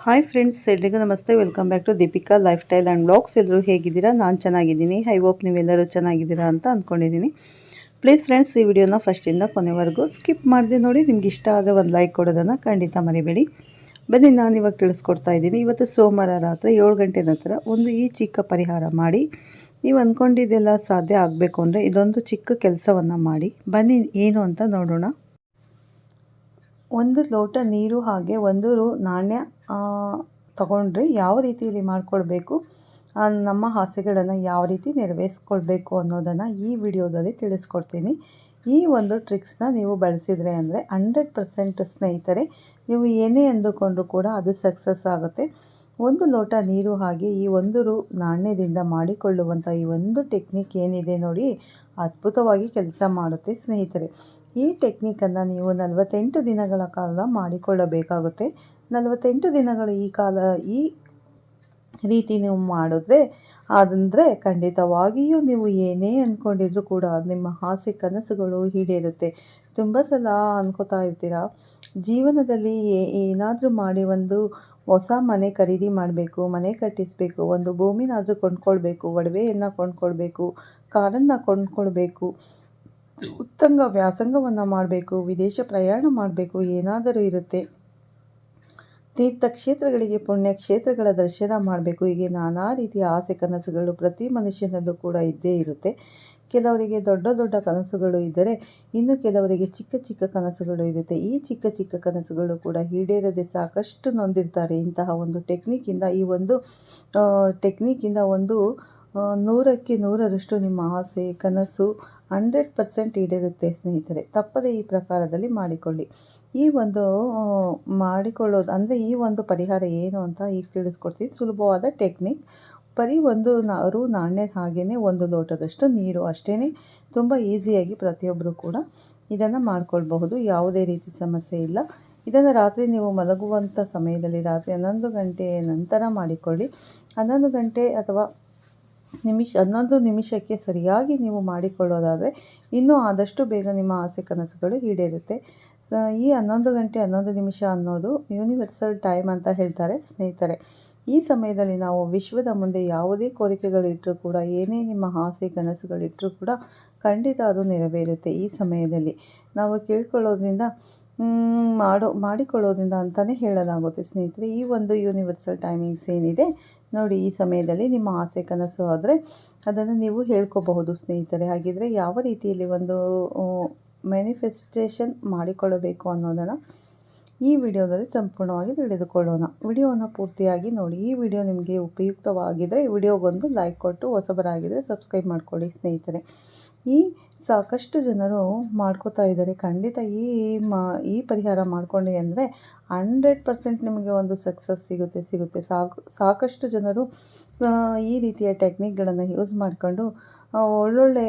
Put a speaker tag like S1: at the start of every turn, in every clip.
S1: Hi friends ಎಲ್ರಿಗೂ ನಮಸ್ತೆ. Welcome back to Deepika lifestyle and blogs ಎಲ್ಲರೂ ಹೇಗಿದ್ದೀರಾ? ನಾನು ಚೆನ್ನಾಗಿದ್ದೀನಿ. ಐ ಹೋಪ್ ನೀವೆಲ್ಲರೂ ಚೆನ್ನಾಗಿದ್ದೀರಾ ಅಂತ ಅಂದ್ಕೊಂಡಿದ್ದೀನಿ ಪ್ಲೀಸ್ ಫ್ರೆಂಡ್ಸ್ ಈ ವಿಡಿಯೋನ ಫಸ್ಟಿಂದ ಕೊನೆವರೆಗೂ ಸ್ಕಿಪ್ ಮಾಡಿದೆ ನೋಡಿ. ನಿಮ್ಗೆ ಇಷ್ಟ ಆದರೆ ಒಂದು ಲೈಕ್ ಕೊಡೋದನ್ನು ಖಂಡಿತ ಮರಿಬೇಡಿ. ಬನ್ನಿ, ನಾನು ಇವಾಗ ತಿಳಿಸ್ಕೊಡ್ತಾ ಇದ್ದೀನಿ. ಇವತ್ತು ಸೋಮವಾರ ರಾತ್ರಿ ಏಳು ಗಂಟೆ ನಂತರ ಒಂದು ಈ ಚಿಕ್ಕ ಪರಿಹಾರ ಮಾಡಿ. ನೀವು ಅಂದ್ಕೊಂಡಿದ್ದೆಲ್ಲ ಸಾಧ್ಯ ಆಗಬೇಕು ಅಂದರೆ ಇದೊಂದು ಚಿಕ್ಕ ಕೆಲಸವನ್ನು ಮಾಡಿ. ಬನ್ನಿ, ಏನು ಅಂತ ನೋಡೋಣ. ಒಂದು ಲೋಟ ನೀರು ಹಾಗೆ ಒಂದು ನಾಣ್ಯ ತಗೊಂಡ್ರೆ ಯಾವ ರೀತಿಯಲ್ಲಿ ಮಾಡಿಕೊಳ್ಬೇಕು? ನಮ್ಮ ಆಸೆಗಳನ್ನು ಯಾವ ರೀತಿ ನೆರವೇರಿಸ್ಕೊಳ್ಬೇಕು ಅನ್ನೋದನ್ನು ಈ ವಿಡಿಯೋದಲ್ಲಿ ತಿಳಿಸ್ಕೊಡ್ತೀನಿ. ಈ ಒಂದು ಟ್ರಿಕ್ಸ್ನ ನೀವು ಬಳಸಿದರೆ ಅಂದರೆ ಹಂಡ್ರೆಡ್ ಪರ್ಸೆಂಟ್ ಸ್ನೇಹಿತರೆ, ನೀವು ಏನೇ ಅಂದುಕೊಂಡ್ರೂ ಕೂಡ ಅದು ಸಕ್ಸಸ್ ಆಗುತ್ತೆ. ಒಂದು ಲೋಟ ನೀರು ಹಾಗೆ ಈ ಒಂದು ರು ನಾಣ್ಯದಿಂದ ಮಾಡಿಕೊಳ್ಳುವಂಥ ಈ ಒಂದು ಟೆಕ್ನಿಕ್ ಏನಿದೆ ನೋಡಿ, ಅದ್ಭುತವಾಗಿ ಕೆಲಸ ಮಾಡುತ್ತೆ ಸ್ನೇಹಿತರೆ. ಈ ಟೆಕ್ನಿಕನ್ನು ನೀವು ನಲವತ್ತೆಂಟು ದಿನಗಳ ಕಾಲ ಮಾಡಿಕೊಳ್ಳಬೇಕಾಗುತ್ತೆ. ನಲವತ್ತೆಂಟು ದಿನಗಳು ಈ ಕಾಲ, ಈ ರೀತಿ ನೀವು ಮಾಡಿದ್ರೆ ಅದಂದರೆ ಖಂಡಿತವಾಗಿಯೂ ನೀವು ಏನೇ ಅಂದ್ಕೊಂಡಿದ್ರು ಕೂಡ ನಿಮ್ಮ ಆಸೆ ಕನಸುಗಳು ಈಡೇರುತ್ತೆ. ತುಂಬ ಸಲ ಅಂದ್ಕೋತಾ ಇರ್ತೀರ? ಜೀವನದಲ್ಲಿ ಏನಾದರೂ ಮಾಡಿ ಒಂದು ಹೊಸ ಮನೆ ಖರೀದಿ ಮಾಡಬೇಕು, ಮನೆ ಕಟ್ಟಿಸಬೇಕು, ಒಂದು ಭೂಮಿನಾದರೂ ಕೊಂಡ್ಕೊಳ್ಬೇಕು, ಒಡವೆಯನ್ನು ಕೊಂಡ್ಕೊಳ್ಬೇಕು, ಕಾರನ್ನು ಕೊಂಡ್ಕೊಳ್ಬೇಕು. ಉತ್ತಂಗ ವ್ಯಾಸಂಗವನ್ನು ಮಾಡಬೇಕು, ವಿದೇಶ ಪ್ರಯಾಣ ಮಾಡಬೇಕು, ಏನಾದರೂ ಇರುತ್ತೆ. ತೀರ್ಥಕ್ಷೇತ್ರಗಳಿಗೆ ಪುಣ್ಯಕ್ಷೇತ್ರಗಳ ದರ್ಶನ ಮಾಡಬೇಕು. ಹೀಗೆ ನಾನಾ ರೀತಿಯ ಆಸೆ ಕನಸುಗಳು ಪ್ರತಿ ಮನುಷ್ಯನಲ್ಲೂ ಕೂಡ ಇದ್ದೇ ಇರುತ್ತೆ. ಕೆಲವರಿಗೆ ದೊಡ್ಡ ದೊಡ್ಡ ಕನಸುಗಳು ಇದ್ದರೆ ಇನ್ನು ಕೆಲವರಿಗೆ ಚಿಕ್ಕ ಚಿಕ್ಕ ಕನಸುಗಳು ಇರುತ್ತೆ. ಈ ಚಿಕ್ಕ ಚಿಕ್ಕ ಕನಸುಗಳು ಕೂಡ ಈಡೇರದೆ ಸಾಕಷ್ಟು ನೊಂದಿರ್ತಾರೆ. ಇಂತಹ ಒಂದು ಟೆಕ್ನಿಕ್ಕಿಂದ ಈ ಒಂದು ಟೆಕ್ನಿಕ್ಕಿಂದ ಒಂದು ನೂರಕ್ಕೆ ನೂರರಷ್ಟು ನಿಮ್ಮ ಆಸೆ, ಕನಸು ಹಂಡ್ರೆಡ್ ಪರ್ಸೆಂಟ್ ಈಡೇರುತ್ತೆ ಸ್ನೇಹಿತರೆ. ತಪ್ಪದೆ ಈ ಪ್ರಕಾರದಲ್ಲಿ ಮಾಡಿಕೊಳ್ಳಿ. ಈ ಒಂದು ಮಾಡಿಕೊಳ್ಳೋದು, ಅಂದರೆ ಈ ಒಂದು ಪರಿಹಾರ ಏನು ಅಂತ ಈಗ ತಿಳಿಸ್ಕೊಡ್ತೀನಿ. ಸುಲಭವಾದ ಟೆಕ್ನಿಕ್. ಬರೀ ಒಂದು ನಾರು ನಾಣ್ಯ ಹಾಗೆಯೇ ಒಂದು ಲೋಟದಷ್ಟು ನೀರು ಅಷ್ಟೇ ತುಂಬ ಈಸಿಯಾಗಿ ಪ್ರತಿಯೊಬ್ಬರು ಕೂಡ ಇದನ್ನು ಮಾಡ್ಕೊಳ್ಬಹುದು. ಯಾವುದೇ ರೀತಿ ಸಮಸ್ಯೆ ಇಲ್ಲ. ಇದನ್ನು ರಾತ್ರಿ ನೀವು ಮಲಗುವಂಥ ಸಮಯದಲ್ಲಿ ರಾತ್ರಿ ಹನ್ನೊಂದು ಗಂಟೆಯ ನಂತರ ಮಾಡಿಕೊಳ್ಳಿ. ಹನ್ನೊಂದು ಗಂಟೆ ಅಥವಾ ನಿಮಿಷ, ಹನ್ನೊಂದು ನಿಮಿಷಕ್ಕೆ ಸರಿಯಾಗಿ ನೀವು ಮಾಡಿಕೊಳ್ಳೋದಾದರೆ ಇನ್ನೂ ಆದಷ್ಟು ಬೇಗ ನಿಮ್ಮ ಆಸೆ ಕನಸುಗಳು ಈಡೇರುತ್ತೆ. ಈ ಹನ್ನೊಂದು ಗಂಟೆ, ಹನ್ನೊಂದು ನಿಮಿಷ ಅನ್ನೋದು ಯೂನಿವರ್ಸಲ್ ಟೈಮ್ ಅಂತ ಹೇಳ್ತಾರೆ ಸ್ನೇಹಿತರೆ. ಈ ಸಮಯದಲ್ಲಿ ನಾವು ವಿಶ್ವದ ಮುಂದೆ ಯಾವುದೇ ಕೋರಿಕೆಗಳಿಟ್ಟರೂ ಕೂಡ, ಏನೇ ನಿಮ್ಮ ಆಸೆ ಕನಸುಗಳಿಟ್ಟರೂ ಕೂಡ ಖಂಡಿತ ಅದು ನೆರವೇರುತ್ತೆ ಈ ಸಮಯದಲ್ಲಿ. ನಾವು ಕೇಳ್ಕೊಳ್ಳೋದ್ರಿಂದ ಮಾಡೋ, ಮಾಡಿಕೊಳ್ಳೋದ್ರಿಂದ ಅಂತಲೇ ಹೇಳಲಾಗುತ್ತೆ ಸ್ನೇಹಿತರೆ. ಈ ಒಂದು ಯೂನಿವರ್ಸಲ್ ಟೈಮಿಂಗ್ಸ್ ಏನಿದೆ ನೋಡಿ, ಈ ಸಮಯದಲ್ಲಿ ನಿಮ್ಮ ಆಸೆ ಕನಸು ಆದರೆ ಅದನ್ನು ನೀವು ಹೇಳ್ಕೋಬಹುದು ಸ್ನೇಹಿತರೆ. ಹಾಗಿದ್ರೆ ಯಾವ ರೀತಿಯಲ್ಲಿ ಒಂದು ಮ್ಯಾನಿಫೆಸ್ಟೇಷನ್ ಮಾಡಿಕೊಳ್ಳಬೇಕು ಅನ್ನೋದನ್ನು ಈ ವಿಡಿಯೋದಲ್ಲಿ ಸಂಪೂರ್ಣವಾಗಿ ತಿಳಿದುಕೊಳ್ಳೋಣ. ವಿಡಿಯೋವನ್ನು ಪೂರ್ತಿಯಾಗಿ ನೋಡಿ. ಈ ವಿಡಿಯೋ ನಿಮಗೆ ಉಪಯುಕ್ತವಾಗಿದ್ದರೆ ವಿಡಿಯೋಗೊಂದು ಲೈಕ್ ಕೊಟ್ಟು ಹೊಸಬರಾಗಿದ್ದರೆ ಸಬ್ಸ್ಕ್ರೈಬ್ ಮಾಡಿಕೊಳ್ಳಿ ಸ್ನೇಹಿತರೆ. ಈ ಸಾಕಷ್ಟು ಜನರು ಮಾಡ್ಕೋತಾ ಇದ್ದಾರೆ. ಖಂಡಿತ ಈ ಮಾ, ಈ ಪರಿಹಾರ ಮಾಡಿಕೊಂಡೆ ಅಂದರೆ ಹಂಡ್ರೆಡ್ ಪರ್ಸೆಂಟ್ ನಿಮಗೆ ಒಂದು ಸಕ್ಸಸ್ ಸಿಗುತ್ತೆ ಸಿಗುತ್ತೆ. ಸಾಕು, ಸಾಕಷ್ಟು ಜನರು ಈ ರೀತಿಯ ಟೆಕ್ನಿಕ್ಗಳನ್ನು ಯೂಸ್ ಮಾಡಿಕೊಂಡು ಒಳ್ಳೊಳ್ಳೆ,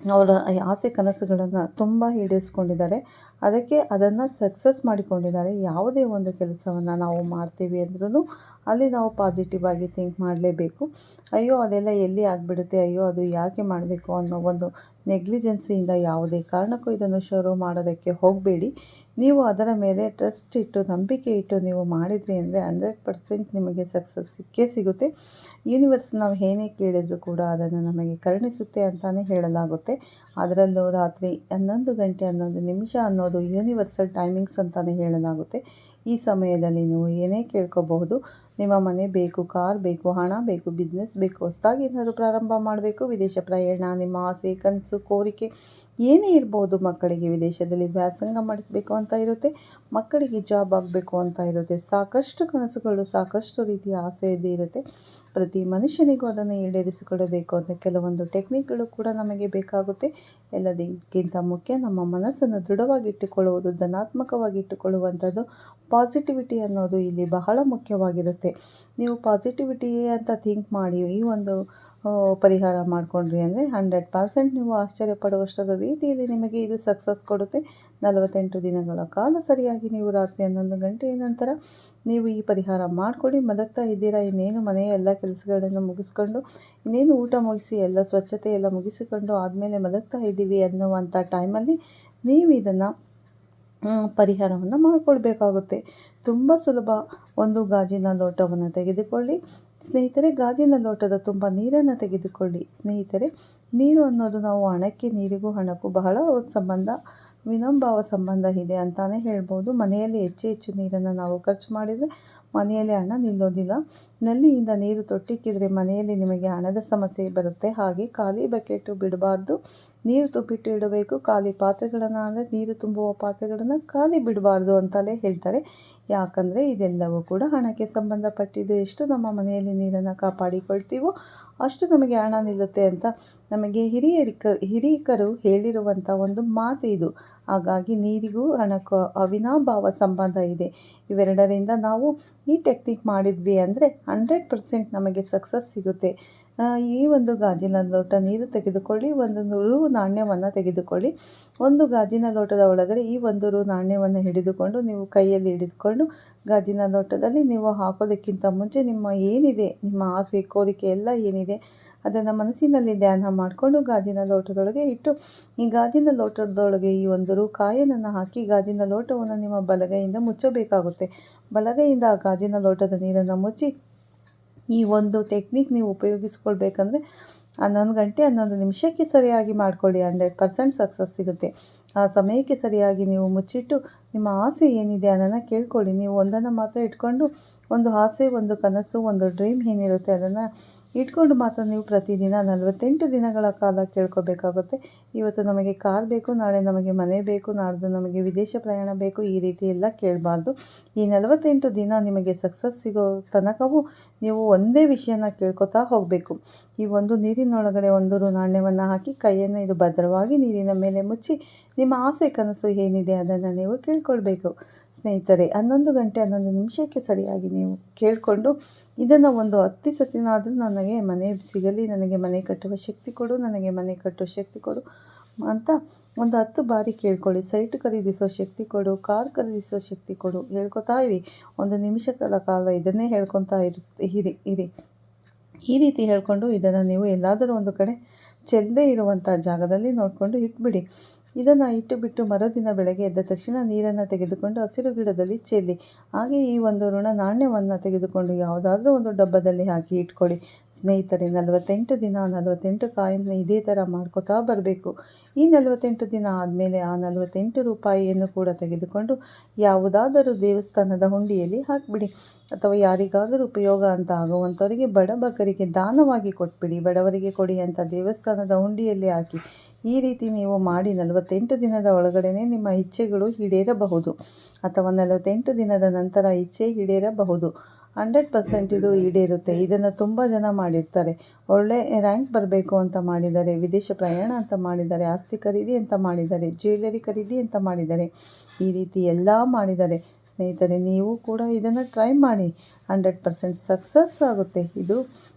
S1: ಅವರ ಆಸೆ, ಕನಸುಗಳನ್ನು ತುಂಬ ಈಡೇರಿಸ್ಕೊಂಡಿದ್ದಾರೆ. ಅದಕ್ಕೆ ಅದನ್ನು ಸಕ್ಸಸ್ ಮಾಡಿಕೊಂಡಿದ್ದಾರೆ. ಯಾವುದೇ ಒಂದು ಕೆಲಸವನ್ನು ನಾವು ಮಾಡ್ತೀವಿ ಅಂದ್ರೂ ಅಲ್ಲಿ ನಾವು ಪಾಸಿಟಿವ್ ಆಗಿ ಥಿಂಕ್ ಮಾಡಲೇಬೇಕು. ಅಯ್ಯೋ, ಅದೆಲ್ಲ ಎಲ್ಲಿ ಆಗಿಬಿಡುತ್ತೆ? ಅಯ್ಯೋ, ಅದು ಯಾಕೆ ಮಾಡಬೇಕು ಅನ್ನೋ ಒಂದು ನೆಗ್ಲಿಜೆನ್ಸಿಯಿಂದ ಯಾವುದೇ ಕಾರಣಕ್ಕೂ ಇದನ್ನು ಶುರು ಮಾಡೋದಕ್ಕೆ ಹೋಗಬೇಡಿ. ನೀವು ಅದರ ಮೇಲೆ ಟ್ರಸ್ಟ್ ಇಟ್ಟು, ನಂಬಿಕೆ ಇಟ್ಟು ನೀವು ಮಾಡಿದ್ರಿ ಅಂದರೆ ಹಂಡ್ರೆಡ್ ಪರ್ಸೆಂಟ್ ನಿಮಗೆ ಸಕ್ಸಸ್ ಸಿಕ್ಕೇ ಸಿಗುತ್ತೆ. ಯೂನಿವರ್ಸ್ ನಾವು ಏನೇ ಕೇಳಿದರೂ ಕೂಡ ಅದನ್ನು ನಮಗೆ ಕರುಣಿಸುತ್ತೆ ಅಂತಲೇ ಹೇಳಲಾಗುತ್ತೆ. ಅದರಲ್ಲೂ ರಾತ್ರಿ ಹನ್ನೊಂದು ಗಂಟೆ ಹನ್ನೊಂದು ನಿಮಿಷ ಅನ್ನೋದು ಯೂನಿವರ್ಸಲ್ ಟೈಮಿಂಗ್ಸ್ ಅಂತಲೇ ಹೇಳಲಾಗುತ್ತೆ. ಈ ಸಮಯದಲ್ಲಿ ನೀವು ಏನೇ ಕೇಳ್ಕೋಬಹುದು, ನಿಮ್ಮ ಮನೆ ಬೇಕು, ಕಾರ್ ಬೇಕು, ಹಣ ಬೇಕು ಬಿಸ್ನೆಸ್ ಬೇಕು, ಹೊಸದಾಗಿ ಏನಾದರೂ ಪ್ರಾರಂಭ ಮಾಡಬೇಕು, ವಿದೇಶ ಪ್ರಯಾಣ, ನಿಮ್ಮ ಆಸೆ, ಕನಸು, ಕೋರಿಕೆ, ಏನೇ ಇರ್ಬೋದು ಮಕ್ಕಳಿಗೆ ವಿದೇಶದಲ್ಲಿ ವ್ಯಾಸಂಗ ಮಾಡಿಸಬೇಕು ಅಂತ ಇರುತ್ತೆ, ಮಕ್ಕಳಿಗೆ ಜಾಬ್ ಆಗಬೇಕು ಅಂತ ಇರುತ್ತೆ, ಸಾಕಷ್ಟು ಕನಸುಗಳು, ಸಾಕಷ್ಟು ರೀತಿಯ ಆಸೆ ಇದ್ದೇ ಇರುತ್ತೆ. ಪ್ರತಿ ಮನುಷ್ಯನಿಗೂ ಅದನ್ನು ಈಡೇರಿಸಿಕೊಳ್ಳಬೇಕು ಅಂತ ಕೆಲವೊಂದು ಟೆಕ್ನಿಕ್ಗಳು ಕೂಡ ನಮಗೆ ಬೇಕಾಗುತ್ತೆ. ಎಲ್ಲದಕ್ಕಿಂತ ಮುಖ್ಯ ನಮ್ಮ ಮನಸ್ಸನ್ನು ದೃಢವಾಗಿಟ್ಟುಕೊಳ್ಳುವುದು ಧನಾತ್ಮಕವಾಗಿಟ್ಟುಕೊಳ್ಳುವಂಥದ್ದು ಪಾಸಿಟಿವಿಟಿ ಅನ್ನೋದು ಇಲ್ಲಿ ಬಹಳ ಮುಖ್ಯವಾಗಿರುತ್ತೆ. ನೀವು ಪಾಸಿಟಿವಿಟಿಯೇ ಅಂತ ಥಿಂಕ್ ಮಾಡಿ ಈ ಒಂದು ಪರಿಹಾರ ಮಾಡಿಕೊಂಡ್ರಿ ಅಂದರೆ ಹಂಡ್ರೆಡ್ ಪರ್ಸೆಂಟ್ ನೀವು ಆಶ್ಚರ್ಯ ಪಡುವಷ್ಟರ ರೀತಿಯಲ್ಲಿ ನಿಮಗೆ ಇದು ಸಕ್ಸಸ್ ಕೊಡುತ್ತೆ. ನಲವತ್ತೆಂಟು ದಿನಗಳ ಕಾಲ ಸರಿಯಾಗಿ ನೀವು ರಾತ್ರಿ ಹನ್ನೊಂದು ಗಂಟೆಯ ನಂತರ ನೀವು ಈ ಪರಿಹಾರ ಮಾಡಿಕೊಡಿ ಮಲಗ್ತಾ ಇದ್ದೀರಾ, ಇನ್ನೇನು ಮನೆಯ ಎಲ್ಲ ಕೆಲಸಗಳನ್ನು ಮುಗಿಸ್ಕೊಂಡು, ಇನ್ನೇನು ಊಟ ಮುಗಿಸಿ, ಎಲ್ಲ ಸ್ವಚ್ಛತೆ ಎಲ್ಲ ಮುಗಿಸಿಕೊಂಡು ಆದಮೇಲೆ ಮಲಗ್ತಾ ಇದ್ದೀವಿ ಅನ್ನುವಂಥ ಟೈಮಲ್ಲಿ ನೀವು ಇದನ್ನು ಪರಿಹಾರವನ್ನು ಮಾಡಿಕೊಳ್ಬೇಕಾಗುತ್ತೆ. ತುಂಬ ಸುಲಭ ಒಂದು ಗಾಜಿನ ಲೋಟವನ್ನು ತೆಗೆದುಕೊಳ್ಳಿ. ಸ್ನೇಹಿತರೆ, ಗಾಜಿನ ಲೋಟದ ತುಂಬ ನೀರನ್ನು ತೆಗೆದುಕೊಳ್ಳಿ. ಸ್ನೇಹಿತರೆ, ನೀರು ಅನ್ನೋದು ನಾವು ಹಣಕ್ಕೆ, ನೀರಿಗೂ ಹಣಕ್ಕೂ ಬಹಳ ಸಂಬಂಧ ವಿನಂಬಾವ ಸಂಬಂಧ ಇದೆ ಅಂತಲೇ ಹೇಳ್ಬೋದು. ಮನೆಯಲ್ಲಿ ಹೆಚ್ಚು ಹೆಚ್ಚು ನೀರನ್ನು ನಾವು ಖರ್ಚು ಮಾಡಿದರೆ ಮನೆಯಲ್ಲಿ ಹಣ ನಿಲ್ಲೋದಿಲ್ಲ. ನಲ್ಲಿಯಿಂದ ನೀರು ತೊಟ್ಟಿಕ್ಕಿದ್ರೆ ಮನೆಯಲ್ಲಿ ನಿಮಗೆ ಹಣದ ಸಮಸ್ಯೆ ಬರುತ್ತೆ. ಹಾಗೆ ಖಾಲಿ ಬಕೆಟು ಬಿಡಬಾರ್ದು. ನೀರು ತುಂಬಿಟ್ಟು ಇಡಬೇಕು, ಖಾಲಿ ಪಾತ್ರೆಗಳನ್ನು ಅಂದರೆ ನೀರು ತುಂಬುವ ಪಾತ್ರೆಗಳನ್ನು ಖಾಲಿ ಬಿಡಬಾರ್ದು ಅಂತಲೇ ಹೇಳ್ತಾರೆ. ಯಾಕಂದರೆ ಇದೆಲ್ಲವೂ ಕೂಡ ಹಣಕ್ಕೆ ಸಂಬಂಧಪಟ್ಟಿದ್ದು. ಎಷ್ಟು ನಮ್ಮ ಮನೆಯಲ್ಲಿ ನೀರನ್ನು ಕಾಪಾಡಿಕೊಳ್ತೀವೋ ಅಷ್ಟು ನಮಗೆ ಹಣ ನಿಲ್ಲುತ್ತೆ ಅಂತ ನಮಗೆ ಹಿರಿಯರಿಕ, ಹಿರಿಯಕರು ಹೇಳಿರುವಂಥ ಒಂದು ಮಾತು ಇದು. ಹಾಗಾಗಿ ನೀರಿಗೂ ಹಣಕ್ಕೂ ಅವಿನಾಭಾವ ಸಂಬಂಧ ಇದೆ. ಇವೆರಡರಿಂದ ನಾವು ಈ ಟೆಕ್ನಿಕ್ ಮಾಡಿದ್ವಿ ಅಂದರೆ ಹಂಡ್ರೆಡ್ ಪರ್ಸೆಂಟ್ ನಮಗೆ ಸಕ್ಸಸ್ ಸಿಗುತ್ತೆ. ಈ ಒಂದು ಗಾಜಿನ ಲೋಟ ನೀರು ತೆಗೆದುಕೊಳ್ಳಿ, ಒಂದು ರು ನಾಣ್ಯವನ್ನು ತೆಗೆದುಕೊಳ್ಳಿ. ಒಂದು ಗಾಜಿನ ಲೋಟದ ಒಳಗಡೆ ಈ ಒಂದು ರು ನಾಣ್ಯವನ್ನು ಹಿಡಿದುಕೊಂಡು ನೀವು ಕೈಯಲ್ಲಿ ಹಿಡಿದುಕೊಂಡು ಗಾಜಿನ ಲೋಟದಲ್ಲಿ ನೀವು ಹಾಕೋದಕ್ಕಿಂತ ಮುಂಚೆ ನಿಮ್ಮ ಏನಿದೆ, ನಿಮ್ಮ ಆಸೆ, ಕೋರಿಕೆ ಎಲ್ಲ ಏನಿದೆ, ಅದನ್ನು ಮನಸ್ಸಿನಲ್ಲಿ ಧ್ಯಾನ ಮಾಡಿಕೊಂಡು ಗಾಜಿನ ಲೋಟದೊಳಗೆ ಇಟ್ಟು, ಈ ಗಾಜಿನ ಲೋಟದೊಳಗೆ ಈ ಒಂದು ರು ಕಾಯನನ್ನು ಹಾಕಿ ಗಾಜಿನ ಲೋಟವನ್ನು ನಿಮ್ಮ ಬಲಗೈಯಿಂದ ಮುಚ್ಚಬೇಕಾಗುತ್ತೆ. ಬಲಗೈಯಿಂದ ಆ ಗಾಜಿನ ಲೋಟದ ನೀರನ್ನು ಮುಚ್ಚಿ ಈ ಒಂದು ಟೆಕ್ನಿಕ್ ನೀವು ಉಪಯೋಗಿಸ್ಕೊಳ್ಬೇಕಂದ್ರೆ ಹನ್ನೊಂದು ಗಂಟೆ, ಹನ್ನೊಂದು ನಿಮಿಷಕ್ಕೆ ಸರಿಯಾಗಿ ಮಾಡ್ಕೊಳ್ಳಿ. ಹಂಡ್ರೆಡ್ ಪರ್ಸೆಂಟ್ ಸಕ್ಸಸ್ ಸಿಗುತ್ತೆ. ಆ ಸಮಯಕ್ಕೆ ಸರಿಯಾಗಿ ನೀವು ಮುಚ್ಚಿಟ್ಟು ನಿಮ್ಮ ಆಸೆ ಏನಿದೆ ಅದನ್ನು ಕೇಳ್ಕೊಳ್ಳಿ. ನೀವು ಒಂದನ್ನು ಮಾತ್ರ ಇಟ್ಕೊಂಡು ಒಂದು ಆಸೆ, ಒಂದು ಕನಸು, ಒಂದು ಡ್ರೀಮ್ ಏನಿರುತ್ತೆ ಅದನ್ನು ಇಟ್ಕೊಂಡು ಮಾತ್ರ ನೀವು ಪ್ರತಿದಿನ ನಲವತ್ತೆಂಟು ದಿನಗಳ ಕಾಲ ಕೇಳ್ಕೋಬೇಕಾಗುತ್ತೆ. ಇವತ್ತು ನಮಗೆ ಕಾರ್ ಬೇಕು, ನಾಳೆ ನಮಗೆ ಮನೆ ಬೇಕು, ನಾಡ್ದು ನಮಗೆ ವಿದೇಶ ಪ್ರಯಾಣ ಬೇಕು, ಈ ರೀತಿ ಎಲ್ಲ ಕೇಳಬಾರ್ದು. ಈ ನಲವತ್ತೆಂಟು ದಿನ ನಿಮಗೆ ಸಕ್ಸಸ್ ಸಿಗೋ ತನಕವೂ ನೀವು ಒಂದೇ ವಿಷಯನ ಕೇಳ್ಕೊತಾ ಹೋಗಬೇಕು. ಈ ಒಂದು ನೀರಿನೊಳಗಡೆ ಒಂದು ನಾಣ್ಯವನ್ನು ಹಾಕಿ, ಕೈಯನ್ನು ಇದು ಭದ್ರವಾಗಿ ನೀರಿನ ಮೇಲೆ ಮುಚ್ಚಿ, ನಿಮ್ಮ ಆಸೆ ಕನಸು ಏನಿದೆ ಅದನ್ನು ನೀವು ಕೇಳ್ಕೊಳ್ಬೇಕು. ಸ್ನೇಹಿತರೆ, ಹನ್ನೊಂದು ಗಂಟೆ ಹನ್ನೊಂದು ನಿಮಿಷಕ್ಕೆ ಸರಿಯಾಗಿ ನೀವು ಕೇಳಿಕೊಂಡು ಇದನ್ನು ಒಂದು ಹತ್ತಿ ಸತಿನಾದರೂ ನನಗೆ ಮನೆ ಸಿಗಲಿ, ನನಗೆ ಮನೆ ಕಟ್ಟುವ ಶಕ್ತಿ ಕೊಡು, ನನಗೆ ಮನೆ ಕಟ್ಟುವ ಶಕ್ತಿ ಕೊಡು ಅಂತ ಒಂದು ಹತ್ತು ಬಾರಿ ಕೇಳ್ಕೊಳ್ಳಿ. ಸೈಟ್ ಖರೀದಿಸೋ ಶಕ್ತಿ ಕೊಡು, ಕಾರ್ ಖರೀದಿಸೋ ಶಕ್ತಿ ಕೊಡು ಹೇಳ್ಕೊತಾ ಇರಿ. ಒಂದು ನಿಮಿಷ ಕಾಲ ಇದನ್ನೇ ಹೇಳ್ಕೊತಾ ಇರು, ಇರಿ ಇರಿ. ಈ ರೀತಿ ಹೇಳ್ಕೊಂಡು ಇದನ್ನು ನೀವು ಎಲ್ಲಾದರೂ ಒಂದು ಕಡೆ ಚೆಲ್ಲದೆ ಇರುವಂಥ ಜಾಗದಲ್ಲಿ ನೋಡಿಕೊಂಡು ಇಟ್ಬಿಡಿ. ಇದನ್ನು ಇಟ್ಟು ಬಿಟ್ಟು ಮರುದಿನ ಬೆಳಗ್ಗೆ ಎದ್ದ ತಕ್ಷಣ ನೀರನ್ನು ತೆಗೆದುಕೊಂಡು ಹಸಿರು ಗಿಡದಲ್ಲಿ ಚೆಲ್ಲಿ. ಹಾಗೆ ಈ ಒಂದು ಋಣ ನಾಣ್ಯವನ್ನು ತೆಗೆದುಕೊಂಡು ಯಾವುದಾದ್ರೂ ಒಂದು ಡಬ್ಬದಲ್ಲಿ ಹಾಕಿ ಇಟ್ಕೊಳ್ಳಿ. ಸ್ನೇಹಿತರೆ, ನಲವತ್ತೆಂಟು ದಿನ ನಲವತ್ತೆಂಟು ಕಾಯಿನ ಇದೇ ಥರ ಮಾಡ್ಕೋತಾ ಬರಬೇಕು. ಈ ನಲವತ್ತೆಂಟು ದಿನ ಆದಮೇಲೆ ಆ ನಲವತ್ತೆಂಟು ರೂಪಾಯಿಯನ್ನು ಕೂಡ ತೆಗೆದುಕೊಂಡು ಯಾವುದಾದರೂ ದೇವಸ್ಥಾನದ ಹುಂಡಿಯಲ್ಲಿ ಹಾಕಿಬಿಡಿ. ಅಥವಾ ಯಾರಿಗಾದರೂ ಉಪಯೋಗ ಅಂತ ಆಗುವಂಥವರಿಗೆ ಬಡಬಕರಿಗೆ ದಾನವಾಗಿ ಕೊಟ್ಬಿಡಿ. ಬಡವರಿಗೆ ಕೊಡಿ ಅಂತ ದೇವಸ್ಥಾನದ ಹುಂಡಿಯಲ್ಲಿ ಹಾಕಿ. ಈ ರೀತಿ ನೀವು ಮಾಡಿ ನಲವತ್ತೆಂಟು ದಿನದ ಒಳಗಡೆ ನಿಮ್ಮ ಇಚ್ಛೆಗಳು ಈಡೇರಬಹುದು. ಅಥವಾ ನಲವತ್ತೆಂಟು ದಿನದ ನಂತರ ಇಚ್ಛೆ ಈಡೇರಬಹುದು. ಹಂಡ್ರೆಡ್ ಪರ್ಸೆಂಟ್ ಇದು ಈಡೇರುತ್ತೆ. ಇದನ್ನು ತುಂಬ ಜನ ಮಾಡಿರ್ತಾರೆ. ಒಳ್ಳೆ ರ್ಯಾಂಕ್ ಬರಬೇಕು ಅಂತ ಮಾಡಿದ್ದಾರೆ. ವಿದೇಶ ಪ್ರಯಾಣ ಅಂತ ಮಾಡಿದ್ದಾರೆ. ಆಸ್ತಿ ಖರೀದಿ ಅಂತ ಮಾಡಿದ್ದಾರೆ. ಜ್ಯುವೆಲರಿ ಖರೀದಿ ಅಂತ ಮಾಡಿದ್ದಾರೆ. ಈ ರೀತಿ ಎಲ್ಲ ಮಾಡಿದ್ದಾರೆ. ಸ್ನೇಹಿತರೆ, ನೀವು ಕೂಡ ಇದನ್ನು ಟ್ರೈ ಮಾಡಿ. ಹಂಡ್ರೆಡ್ ಪರ್ಸೆಂಟ್ ಸಕ್ಸಸ್ ಆಗುತ್ತೆ. ಇದು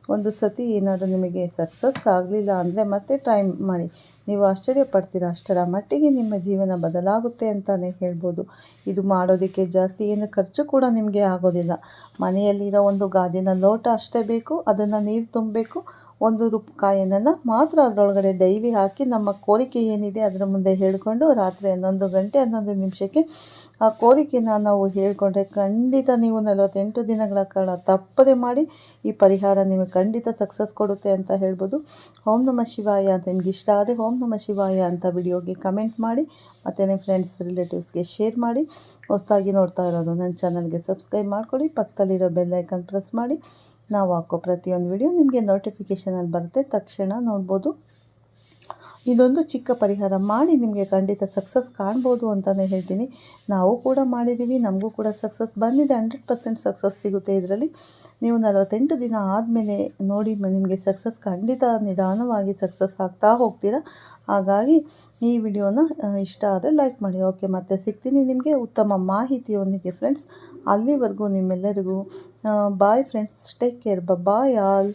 S1: ಒಂದು ಸತಿ ಏನಾದರೂ ನಿಮಗೆ ಸಕ್ಸಸ್ ಆಗಲಿಲ್ಲ ಅಂದರೆ ಮತ್ತೆ ಟ್ರೈ ಮಾಡಿ. ನೀವು ಆಶ್ಚರ್ಯ ಪಡ್ತೀರ? ಅಷ್ಟರ ಮಟ್ಟಿಗೆ ನಿಮ್ಮ ಜೀವನ ಬದಲಾಗುತ್ತೆ ಅಂತಲೇ ಹೇಳ್ಬೋದು. ಇದು ಮಾಡೋದಕ್ಕೆ ಜಾಸ್ತಿ ಏನು ಖರ್ಚು ಕೂಡ ನಿಮಗೆ ಆಗೋದಿಲ್ಲ. ಮನೆಯಲ್ಲಿರೋ ಒಂದು ಗಾಜಿನ ಲೋಟ ಅಷ್ಟೇ ಬೇಕು, ಅದನ್ನು ನೀರು ತುಂಬಬೇಕು, ಒಂದು ರೂಪಾಯಿಯನ್ನು ಮಾತ್ರ ಅದರೊಳಗಡೆ ಡೈಲಿ ಹಾಕಿ ನಮ್ಮ ಕೋರಿಕೆ ಏನಿದೆ ಅದರ ಮುಂದೆ ಹೇಳಿಕೊಂಡು ರಾತ್ರಿ ಹನ್ನೊಂದು ಗಂಟೆ ಹನ್ನೊಂದು ನಿಮಿಷಕ್ಕೆ ಆ ಕೋರಿಕೆನ ನಾವು ಹೇಳಿಕೊಂಡ್ರೆ ಖಂಡಿತ ನೀವು ನಲವತ್ತೆಂಟು ದಿನಗಳ ಕಾಲ ತಪ್ಪದೆ ಮಾಡಿ ಈ ಪರಿಹಾರ ನಿಮಗೆ ಖಂಡಿತ ಸಕ್ಸಸ್ ಕೊಡುತ್ತೆ ಅಂತ ಹೇಳ್ಬೋದು. ಓಂ ನಮ ಶಿವಾಯ ಅಂತ ನಿಮ್ಗೆ ಇಷ್ಟ ಆದರೆ ಓಂ ನಮ ಶಿವಾಯ ಅಂತ ವಿಡಿಯೋಗೆ ಕಮೆಂಟ್ ಮಾಡಿ, ಮತ್ತು ನಿಮ್ಮ ಫ್ರೆಂಡ್ಸ್ ರಿಲೇಟಿವ್ಸ್ಗೆ ಶೇರ್ ಮಾಡಿ. ಹೊಸದಾಗಿ ನೋಡ್ತಾ ಇರೋದು ನನ್ನ ಚಾನಲ್ಗೆ ಸಬ್ಸ್ಕ್ರೈಬ್ ಮಾಡ್ಕೊಳ್ಳಿ, ಪಕ್ಕದಲ್ಲಿರೋ ಬೆಲ್ಲೈಕನ್ ಪ್ರೆಸ್ ಮಾಡಿ. ನಾವು ಹಾಕೋ ಪ್ರತಿಯೊಂದು ವಿಡಿಯೋ ನಿಮಗೆ ನೋಟಿಫಿಕೇಷನಲ್ಲಿ ಬರುತ್ತೆ, ತಕ್ಷಣ ನೋಡ್ಬೋದು. ಇದೊಂದು ಚಿಕ್ಕ ಪರಿಹಾರ. ಮಾಡಿ ನಿಮಗೆ ಖಂಡಿತ ಸಕ್ಸಸ್ ಕಾಣ್ಬೋದು ಅಂತಲೇ ಹೇಳ್ತೀನಿ. ನಾವು ಕೂಡ ಮಾಡಿದ್ದೀವಿ ನಮಗೂ ಕೂಡ ಸಕ್ಸಸ್ ಬಂದಿದೆ. ಹಂಡ್ರೆಡ್ ಪರ್ಸೆಂಟ್ ಸಕ್ಸಸ್ ಸಿಗುತ್ತೆ ಇದರಲ್ಲಿ. ನೀವು ನಲವತ್ತೆಂಟು ದಿನ ಆದಮೇಲೆ ನೋಡಿ ನಿಮಗೆ ಸಕ್ಸಸ್ ಖಂಡಿತ ನಿಧಾನವಾಗಿ ಸಕ್ಸಸ್ ಆಗ್ತಾ ಹೋಗ್ತೀರಾ. ಹಾಗಾಗಿ ಈ ವಿಡಿಯೋನ ಇಷ್ಟ ಆದರೆ ಲೈಕ್ ಮಾಡಿ. ಓಕೆ ಮತ್ತೆ ಸಿಗ್ತೀನಿ ನಿಮಗೆ ಉತ್ತಮ ಮಾಹಿತಿಯೊಂದಿಗೆ ಫ್ರೆಂಡ್ಸ್ ಅಲ್ಲಿವರೆಗೂ ನಿಮ್ಮೆಲ್ಲರಿಗೂ bye friends take care bye all